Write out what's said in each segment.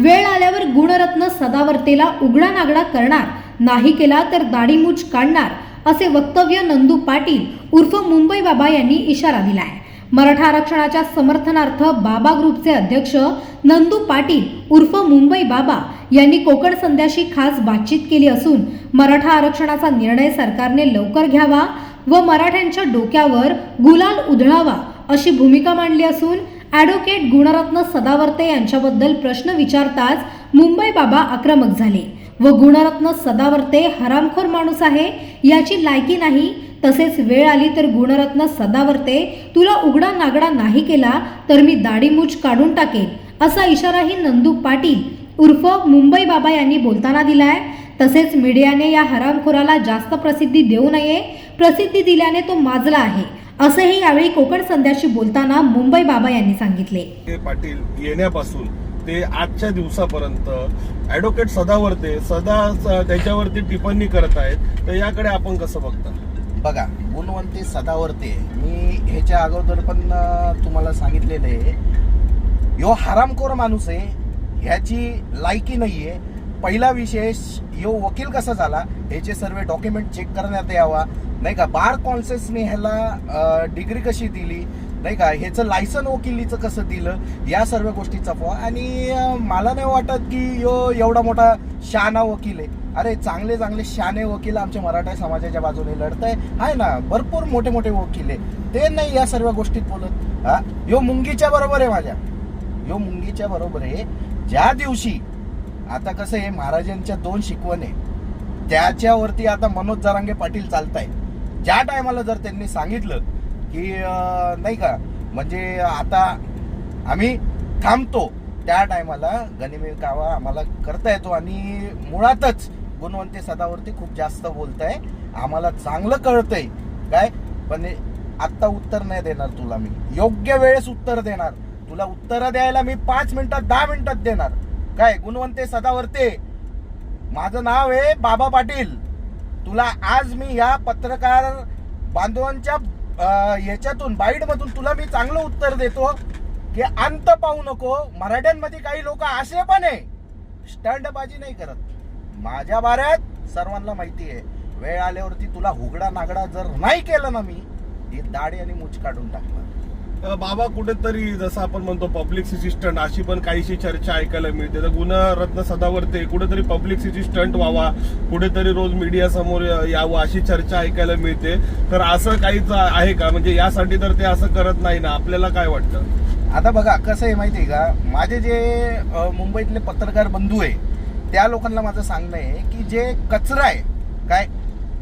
वेळ आल्यावर गुणरत्न सदावर्तेला उघडा नागडा करणार. नाही केला तर दाढीमूछ काढणार असे वक्तव्य नंदू पाटील उर्फ मुंबई बाबा यांनी इशारा दिला आहे मराठा आरक्षणाच्या समर्थनार्थ बाबा ग्रुपचे अध्यक्ष नंदू पाटील उर्फ मुंबई बाबा यांनी कोकण संध्याशी खास बातचीत केली असून मराठा आरक्षणाचा निर्णय सरकारने लवकर घ्यावा व मराठ्यांच्या डोक्यावर गुलाल उधळावा अशी भूमिका मांडली असून ॲडव्होकेट गुणरत्न सदावर्ते यांच्याबद्दल प्रश्न विचारताच मुंबई बाबा आक्रमक झाले. व गुणरत्न सदावर्ते हरामखोर माणूस आहे याची लायकी नाही. तसेच वेळ आली तर गुणरत्न सदावर्ते तुला उघडा नागडा नाही केला तर मी दाढीमूछ काढून टाकेन असा इशाराही नंदू पाटील उर्फ मुंबई बाबा यांनी बोलताना दिलाय. तसेच मीडियाने या हरामखोराला जास्त प्रसिद्धी देऊ नये. प्रसिद्धी दिल्याने तो माजला आहे. असेही यावेळी कोकण संध्याशी बोलताना मुंबई बाबा यांनी सांगितले. पाटील येण्यापासून ते आजच्या दिवसापर्यंत ऍडव्होकेट सदावर्ते सदा त्याच्यावरती टिप्पणी करत आहेत. तर याकडे आपण कसं बघता? बघा गुणवंते सदावर्ते मी ह्याच्या अगोदर पण तुम्हाला सांगितलेलं आहे. यो हरामखोर माणूस आहे ह्याची लायकी नाहीये पहिला विशेष यो वकील कसा झाला ह्याचे सर्व डॉक्युमेंट चेक करण्यात यावा नाही का? बार कॉन्सेसने ह्याला डिग्री कशी दिली नाही का? ह्याचं लायसन वकिलीचं कसं दिलं या सर्व गोष्टी फवा आणि मला नाही वाटत की यो एवढा मोठा शहाणा वकील आहे. अरे चांगले चांगले शाने वकील आमच्या मराठा समाजाच्या बाजूने लढत आहे आहे ना भरपूर मोठे मोठे वकील आहे. ते नाही या सर्व गोष्टीत बोलत. हा? यो मुंगीच्या बरोबर आहे माझ्या. यो मुंगीच्या बरोबर आहे. ज्या दिवशी आता कसं आहे महाराजांच्या दोन शिकवण आहे त्याच्यावरती आता मनोज जरांगे पाटील चालत आहे ज्या टायमाला जर त्यांनी सांगितलं की नाही का म्हणजे आता आम्ही थांबतो त्या टायमाला गनिमी कावा आम्हाला करता येतो आणि मुळातच गुणवंते सदावरती खूप जास्त बोलत आहे आम्हाला चांगलं कळतंय. काय? पण आत्ता उत्तर नाही देणार तुला मी. योग्य वेळेस उत्तर देणार. तुला उत्तरं द्यायला मी पाच मिनिटात दहा मिनिटात देणार. काय गुणवंते सदावर्ते? माझं नाव आहे बाबा पाटील. तुला आज मी या पत्रकार बांधवांच्या ह्याच्यातून याच्यातून तुला मी चांगलं उत्तर देतो की अंत पाहू नको. मराठ्यांमध्ये काही लोक असे पण आहे. स्टंटबाजी नाही करत. माझ्या बाऱ्यात सर्वांना माहिती आहे. वेळ आल्यावरती तुला हुगडा नागडा जर नाही केलं ना मी ही दाढी आणि मुच काढून टाकणार. बाबा कुठेतरी जसं आपण म्हणतो पब्लिक सिटी स्टंट अशी पण काहीशी चर्चा ऐकायला मिळते. तर गुणरत्न सदावर्ते कुठेतरी पब्लिक सिटी स्टंट व्हावा कुठेतरी रोज मीडिया समोर यावं अशी चर्चा ऐकायला मिळते. तर असं काहीच आहे का? म्हणजे यासाठी तर ते असं करत नाही ना. आपल्याला काय वाटतं? आता बघा कसं आहे माहिती आहे का? माझे जे मुंबईतले पत्रकार बंधू आहे त्या लोकांना माझं सांगणं आहे की जे कचरा आहे काय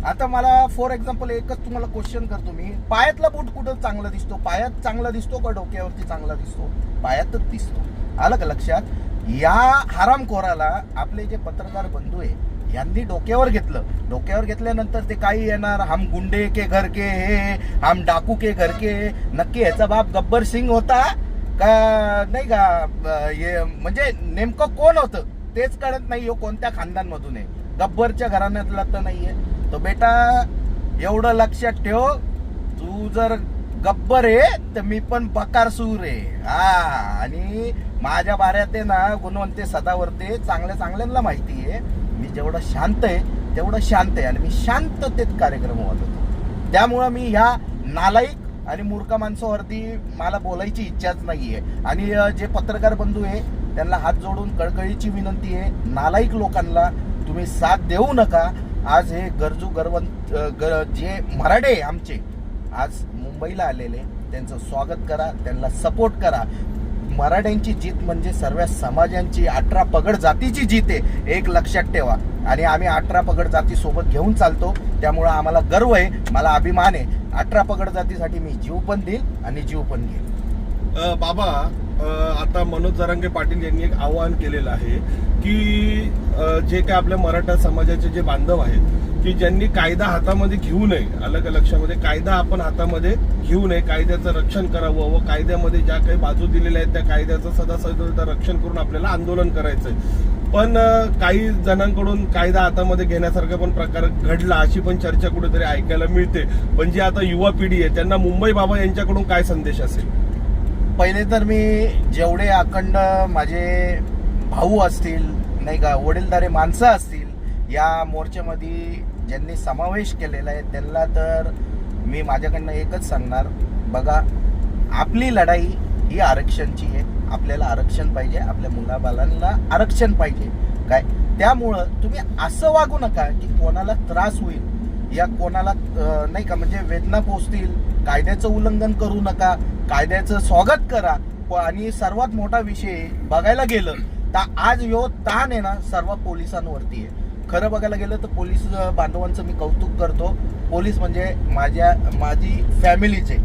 आता मला फॉर एक्झाम्पल एकच तुम्हाला क्वेश्चन करतो मी. पायातला बूट कुठं चांगला दिसतो? पायात चांगला दिसतो का डोक्यावरती चांगला दिसतो? पायातच दिसतो. आलं का लक्षात? या हरामखोराला आपले जे पत्रकार बंधू आहे यांनी डोक्यावर घेतलं. डोक्यावर घेतल्यानंतर ते काही येणार हम गुंडे के घर के हे हम डाकू के घर के नक्की ह्याचा बाप गब्बर सिंग होता का नाही का ये म्हणजे नेमकं कोण होतं? तेच कळत नाही हो कोणत्या खानदानमधून आहे. गब्बरच्या घराण्यातला तर नाहीये. तर बेटा एवढं लक्षात ठेव. तू जर गब्बर आहे तर मी पण बकार सूर आहे. हा आणि माझ्या बाऱ्यात आहे ना गुणवंते सदावरते चांगल्या चांगल्यांना माहिती आहे. मी जेवढं शांत आहे तेवढं शांत आहे. आणि मी शांततेत कार्यक्रम वाजवतो. त्यामुळं मी ह्या नालायक आणि मूर्ख माणसावरती मला बोलायची इच्छाच नाही आहे आणि जे पत्रकार बंधू आहे त्यांना हात जोडून कळकळीची विनंती आहे. नालायक लोकांना तुम्ही साथ देऊ नका. आज हे गरजू गरवंत गर ग- जे मराठे आहे आमचे आज मुंबईला आलेले त्यांचं स्वागत करा त्यांना सपोर्ट करा. मराठ्यांची जीत म्हणजे सर्व समाजांची अठरा पगड जातीची जीत आहे एक लक्षात ठेवा. आणि आम्ही अठरा पगड जाती सोबत घेऊन चालतो त्यामुळं आम्हाला गर्व आहे मला अभिमान आहे. अठरा पगड जातीसाठी मी जीव पण देईल आणि जीव पण घेईल. बाबा आता मनोज जरांगे पाटील यांनी एक आवाहन केलेलं आहे की जे काय आपल्या मराठा समाजाचे जे बांधव आहेत की ज्यांनी कायदा हातामध्ये घेऊ नये अलग लक्षामध्ये कायदा आपण हातामध्ये घेऊ नये कायद्याचं रक्षण करावं व कायद्यामध्ये ज्या काही बाजू दिलेल्या आहेत त्या कायद्याचं सदा सदा रक्षण करून आपल्याला आंदोलन करायचंय. पण काही जणांकडून कायदा हातामध्ये घेण्यासारखा पण प्रकार घडला अशी पण चर्चा कुठेतरी ऐकायला मिळते. पण जी आता युवा पिढी आहे त्यांना मुंबई बाबा यांच्याकडून काय संदेश असेल? पहिले तर मी जेवढे अखंड माझे भाऊ असतील नाही का वडीलधारे माणसं असतील या मोर्चामध्ये ज्यांनी समावेश केलेला आहे त्यांना तर मी माझ्याकडनं एकच सांगणार. बघा आपली लढाई ही आरक्षणची आहे. आपल्याला आरक्षण पाहिजे आपल्या मुलाबालांना आरक्षण पाहिजे. काय? त्यामुळं तुम्ही असं वागू नका की कोणाला त्रास होईल. या कोणाला नाही का म्हणजे वेदना पोचतील कायद्याचं उल्लंघन करू नका कायद्याचं स्वागत करा. प- आणि सर्वात मोठा विषय बघायला गेलं तर आज यो ताण आहे ना सर्व पोलिसांवरती आहे. खरं बघायला गेलं तर पोलीस बांधवांचं मी कौतुक करतो. पोलीस म्हणजे माझ्या माझी फॅमिलीचे.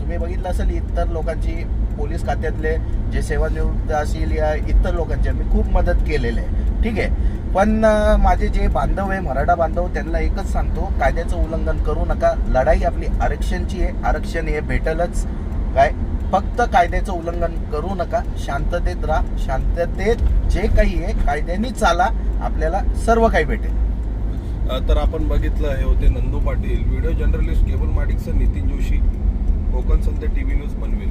तुम्ही बघितलं असेल इतर लोकांची पोलीस खात्यातले जे सेवानिवृत्त असतील या इतर लोकांची मी खूप मदत केलेली आहे. ठीक आहे. पण माझे जे बांधव आहे मराठा बांधव त्यांना एकच सांगतो कायद्याचं उल्लंघन करू नका. लढाई आपली आरक्षणची आहे. आरक्षण हे भेटलच. काय? फक्त कायद्याचं उल्लंघन करू नका. शांततेत राहा. शांततेत जे काही आहे कायद्याने चाला. आपल्याला सर्व काही भेटेल. तर आपण बघितलं हे होते Nandu Patil. Video journalist cable माडिकचं Nitin Joshi. Konkan Sant T V news Panvel.